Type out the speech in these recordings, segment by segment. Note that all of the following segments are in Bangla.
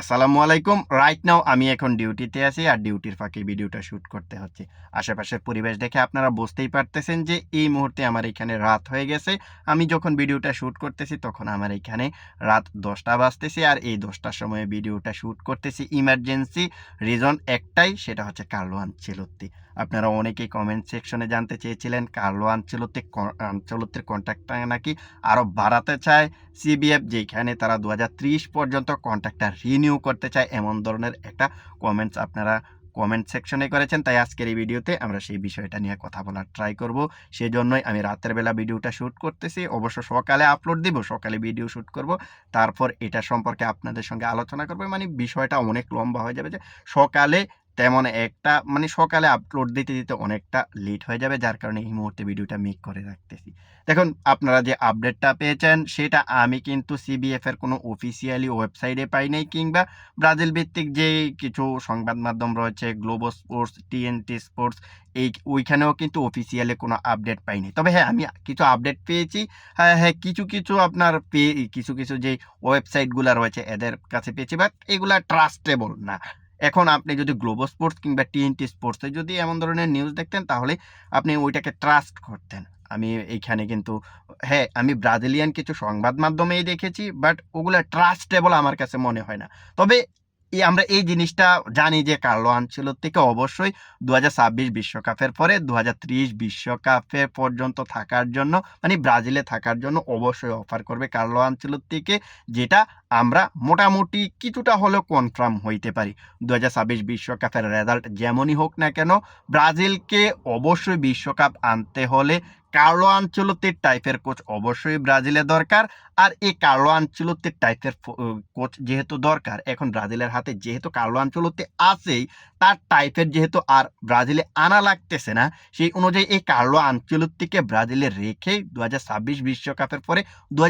আসসালামু আলাইকুম। রাইট নাও আমি এখন ডিউটিতে আছি আর ডিউটির ফাঁকে ভিডিওটা শ্যুট করতে হচ্ছে। আশেপাশের পরিবেশ দেখে আপনারা বুঝতেই পারতেছেন যে এই মুহূর্তে আমার এখানে রাত হয়ে গেছে। আমি যখন ভিডিওটা শ্যুট করতেছি তখন আমার এখানে রাত দশটা বাজতেছে আর এই দশটার সময়ে ভিডিওটা শ্যুট করতেছি ইমার্জেন্সি রিজন একটাই, সেটা হচ্ছে কার্লোয়ান আনচেলত্তি আপনারা অনেকেই কমেন্ট সেকশনে জানতে চেয়েছিলেন কার্লো আনচেলত্তি আনচেলত্তির কন্ট্যাক্টটা নাকি আরও বাড়াতে চায় সিবিএফ যেখানে তারা দু হাজার ত্রিশ পর্যন্ত কন্ট্রাক্টটা রিনিউ করতে চায়, এমন ধরনের একটা কমেন্টস আপনারা কমেন্ট সেকশনে করেছেন। তাই আজকের এই ভিডিওতে আমরা সেই বিষয়টা নিয়ে কথা বলার ট্রাই করব। সেই জন্যই আমি রাতের বেলা ভিডিওটা শ্যুট করতেছি। অবশ্য সকালে আপলোড দিব, সকালে ভিডিও শ্যুট করব। তারপর এটা সম্পর্কে আপনাদের সঙ্গে আলোচনা করব। মানে বিষয়টা অনেক লম্বা হয়ে যাবে যে সকালে তেমন একটা মানে সকালে আপলোড দিতে দিতে অনেকটা লেট হয়ে যাবে, যার কারণে এই মুহূর্তে ভিডিওটা মেক করে রাখতেছি। দেখুন, আপনারা যে আপডেটটা পেয়েছেন, সেটা আমি কিন্তু সিবিএফ এর কোনো অফিসিয়ালি ওয়েবসাইটে পাই নাই, কিংবা ব্রাজিল ভিত্তিক যে কিছু সংবাদ মাধ্যম রয়েছে গ্লোবো স্পোর্টস টিএনটি স্পোর্টস এই ওইখানেও কিন্তু অফিসিয়ালি কোনো আপডেট পাইনি তবে হ্যাঁ আমি কিছু আপডেট পেয়েছি। হ্যাঁ হ্যাঁ কিছু কিছু আপনার পেয়ে কিছু কিছু যে ওয়েবসাইটগুলো রয়েছে, এদের কাছে পেয়েছি বাট এগুলা ট্রাস্টেবল না। এখন আপনি যদি গ্লোবো স্পোর্টস কিংবা টিএনটি স্পোর্টসে যদি এমন ধরনের নিউজ দেখতেন, তাহলে আপনি ওইটাকে ট্রাস্ট করতেন। আমি এইখানে কিন্তু হ্যাঁ আমি ব্রাজিলিয়ান কিছু সংবাদ মাধ্যমেই দেখেছি বাট ওগুলো ট্রাস্টেবল আমার কাছে মনে হয় না। তবে আমরা এই জিনিসটা জানি যে কার্লো আনচেলত্তিকে অবশ্যই দু বিশ্বকাপের পরে দু বিশ্বকাপে পর্যন্ত থাকার জন্য মানে ব্রাজিলে থাকার জন্য অবশ্যই অফার করবে কার্লো আনচেলত্তিকে যেটা আমরা মোটামুটি কিছুটা হলেও কনফার্ম হইতে পারি। দু বিশ্বকাপের রেজাল্ট যেমনই হোক না কেন, ব্রাজিলকে অবশ্যই বিশ্বকাপ আনতে হলে কার্লো আনচেলত্তির টাইপের কোচ অবশ্যই ব্রাজিলে দরকার। আর এই কার্লো আনচেলত্তির টাইপের কোচ যেহেতু দরকার, এখন ব্রাজিলের হাতে যেহেতু কার্লো আনচেলত্তি আছেই, তার টাইপের যেহেতু আর ব্রাজিলে আনা লাগতেছে না, সেই অনুযায়ী এই কার্লো আনচেলত্তিকে ব্রাজিলে রেখে দু বিশ্বকাপের পরে দু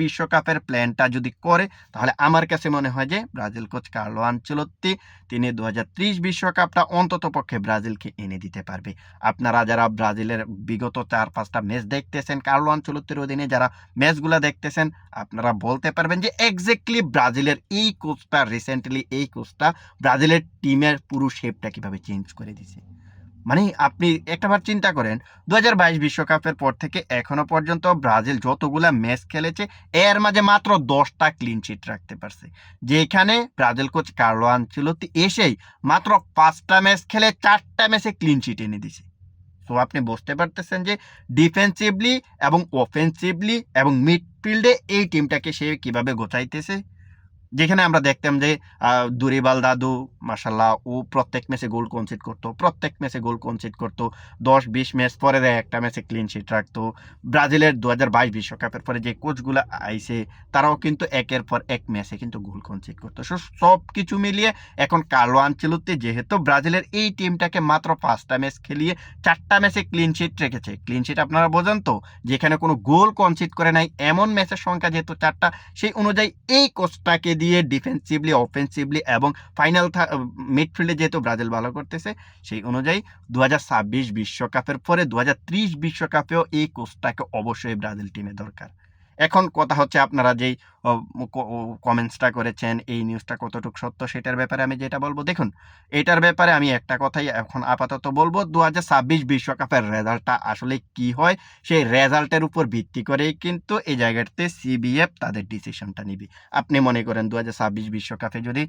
বিশ্বকাপের প্ল্যানটা যদি করে, তাহলে আমার কাছে মনে হয় যে ব্রাজিল কোচ কার্লো আনচেলত্তি তিনি দু বিশ্বকাপটা অন্তত পক্ষে ব্রাজিলকে এনে দিতে পারবে। আপনারা যারা ব্রাজিলের বিগত চার পাঁচটা ম্যাচ দেখতেছেন কার্লো আনচেলত্তির অধীনে যারা ম্যাচগুলো দেখতেছেন, আপনারা বলতে পারবেন যে এক্স্যাক্টলি ব্রাজিলের এই কোচটা রিসেন্টলি এই কোচটা ব্রাজিলের টিমের পুরো শেপটা কীভাবে চেঞ্জ করে দিছে। মানে আপনি একটাবার চিন্তা করেন দু বিশ্বকাপের পর থেকে এখনও পর্যন্ত ব্রাজিল যতগুলা ম্যাচ খেলেছে, এর মাঝে মাত্র দশটা ক্লিন চিট রাখতে পারছে। যেখানে ব্রাজিল কোচ কার্লো আনচেলত্তি এসেই মাত্র পাঁচটা ম্যাচ খেলে চারটা ম্যাচে ক্লিন চিট এনে দিছে। তো আপনি বুঝতে পারতেছেন যে ডিফেন্সিভলি এবং অফেন্সিভলি এবং মিডফিল্ডে এই টিমটাকে সে কীভাবে গোছাইতেছে? যেখানে আমরা দেখতাম যে দুরিবাল দাদু মাসাল্লাহ ও প্রত্যেক ম্যাচে গোল কনসিড করতো, প্রত্যেক ম্যাচে গোল কনসিড করতো দশ বিশ ম্যাচ পরে দেয় একটা ম্যাচে ক্লিন শিট রাখতো। ব্রাজিলের দু হাজার বাইশ বিশ্বকাপের পরে যে কোচগুলো আইসে তারাও কিন্তু একের পর এক ম্যাচে কিন্তু গোল কনসিড করতো। সো সব কিছু মিলিয়ে এখন কার্লো আনচেলত্তি যেহেতু ব্রাজিলের এই টিমটাকে মাত্র পাঁচটা ম্যাচ খেলিয়ে চারটা ম্যাচে ক্লিন শিট রেখেছে। ক্লিন শিট আপনারা বোঝেন তো, যেখানে কোনো গোল কনসিড করে নাই, এমন ম্যাচের সংখ্যা যেহেতু চারটা, সেই অনুযায়ী এই কোচটাকে দিয়ে ডিফেন্সিভলি অফেন্সিভলি এবং ফাইনাল মিডফিল্ডে যেহেতু ব্রাজিল ভালো করতেছে, সেই অনুযায়ী দু বিশ্বকাপের পরে দু বিশ্বকাপেও এই কোচটাকে অবশ্যই ব্রাজিল টিমে দরকার। এখন কথা হচ্ছে আপনারা যেই কমেন্টসটা করেছেন, এই নিউজটা কতটুকু সত্য সেটার ব্যাপারে আমি যেটা বলব, দেখুন, এটার ব্যাপারে আমি একটা কথাই এখন আপাতত বলব দু হাজার ছাব্বিশ বিশ্বকাপের রেজাল্টটা আসলে কি হয়, সেই রেজাল্টের উপর ভিত্তি করেই কিন্তু এই জায়গাটাতে সিবিএফ তাদের ডিসিশনটা নিবে। আপনি মনে করেন দু হাজার ছাব্বিশ বিশ্বকাপে যদি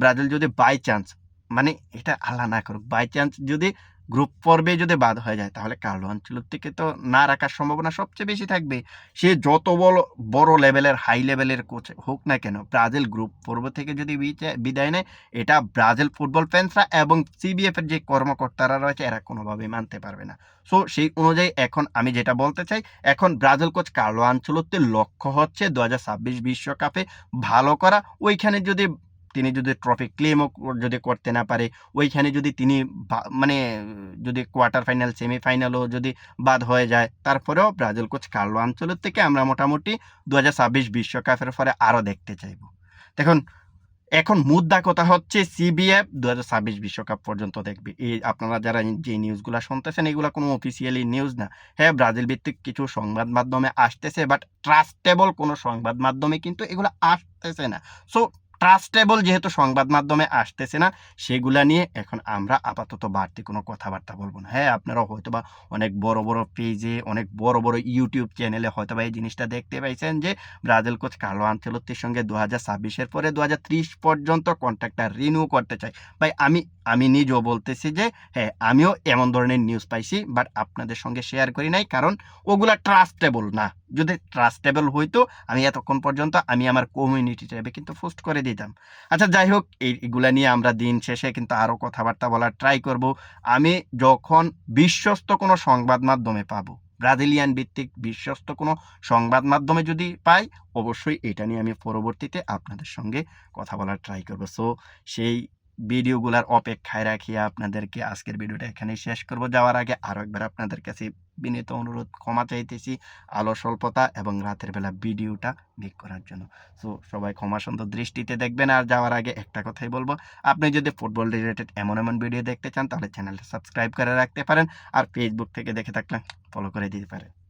ব্রাজিল যদি বাই চান্স মানে এটা আল্লাহ না করুক বাই চান্স যদি গ্রুপ পর্বে যদি বাদ হয়ে যায়, তাহলে কার্লো আনচেলত্তিকে তো না রাখার সম্ভাবনা সবচেয়ে বেশি থাকবে। সে যত বড় বড় লেভেলের হাই লেভেলের কোচ হোক না কেন, ব্রাজিল গ্রুপ পর্ব থেকে যদি বিদায় নেয়, এটা ব্রাজিল ফুটবল ফ্যান্সরা এবং সিবিএফ এর যে কর্মকর্তারা রয়েছে, এরা কোনোভাবেই মানতে পারবে না। সো সেই অনুযায়ী এখন আমি যেটা বলতে চাই, এখন ব্রাজিল কোচ কার্লো আনচেলত্তির লক্ষ্য হচ্ছে দু বিশ্বকাপে ভালো করা। ওইখানে যদি তিনি যদি ট্রফি ক্লেমও যদি করতে না পারে, ওইখানে যদি তিনি মানে যদি কোয়ার্টার ফাইনাল সেমিফাইনালও যদি বাদ হয়ে যায়, তারপরেও ব্রাজিল কোচ কার্লো আঞ্চলের থেকে আমরা মোটামুটি দু বিশ্বকাপের পরে আরও দেখতে চাইব। দেখুন, এখন মুদ্রা কথা হচ্ছে সিবিএফ দু হাজার ছাব্বিশ বিশ্বকাপ পর্যন্ত দেখবে। এই আপনারা যারা যে নিউজগুলো শুনতেছেন, এগুলো কোনো অফিসিয়ালি নিউজ না। হ্যাঁ ব্রাজিল ভিত্তিক কিছু সংবাদ মাধ্যমে আসতেছে বাট ট্রাস্টেবল কোনো সংবাদ মাধ্যমে কিন্তু এগুলো আসতেছে না। সো ট্রাস্টেবল যেহেতু সংবাদ মাধ্যমে আসতেছে না, সেগুলা নিয়ে এখন আমরা আপাতত বাড়তি কোনো কথাবার্তা বলব না। হ্যাঁ আপনারা হয়তো বা অনেক বড় বড় পেজে অনেক বড় বড় ইউটিউব চ্যানেলে হয়তো বা এই জিনিসটা দেখতে পাইছেন যে ব্রাজিল কোচ কার্লো আনচেলত্তির সঙ্গে দু হাজার ছাব্বিশের পরে দু হাজার ত্রিশ পর্যন্ত কন্ট্রাক্টটা রিনিউ করতে চাই। ভাই, আমি আমি নিজেও বলতেছি যে হ্যাঁ আমিও এমন ধরনের নিউজ পাইছি বাট আপনাদের সঙ্গে শেয়ার করি নাই, কারণ ওগুলা ট্রাস্টেবল না। যদি ট্রাস্টেবল হইতো, আমি এতক্ষণ পর্যন্ত আমি আমার কমিউনিটি ট্যাবে কিন্তু পোস্ট করে দিতাম। আচ্ছা যাই হোক, এই- এগুলা নিয়ে আমরা দিন শেষে কিন্তু আরও কথাবার্তা বলার ট্রাই করব। আমি যখন বিশ্বস্ত কোনো সংবাদ মাধ্যমে পাবো, ব্রাজিলিয়ান ভিত্তিক বিশ্বস্ত কোনো সংবাদ মাধ্যমে যদি পাই, অবশ্যই এটা নিয়ে আমি পরবর্তীতে আপনাদের সঙ্গে কথা বলার ট্রাই করব। সো সেই ভিডিওগুলার অপেক্ষায় রাখিয়ে আপনাদেরকে আজকের ভিডিওটা এখানেই শেষ করব। যাওয়ার আগে আরও একবার আপনাদের কাছে বিনীত অনুরোধ, ক্ষমা চাইতেছি। আলো স্বল্পতা এবং রাতের বেলা ভিডিওটা মেক করার জন্য। সো সবাই ক্ষমা সুন্দর দৃষ্টিতে দেখবেন। আর যাওয়ার আগে একটা কথাই বলব, আপনি যদি ফুটবল রিলেটেড এমন এমন ভিডিও দেখতে চান, তাহলে চ্যানেলটা সাবস্ক্রাইব করে রাখতে পারেন। আর ফেসবুক থেকে দেখে থাকলে ফলো করে দিতে পারেন।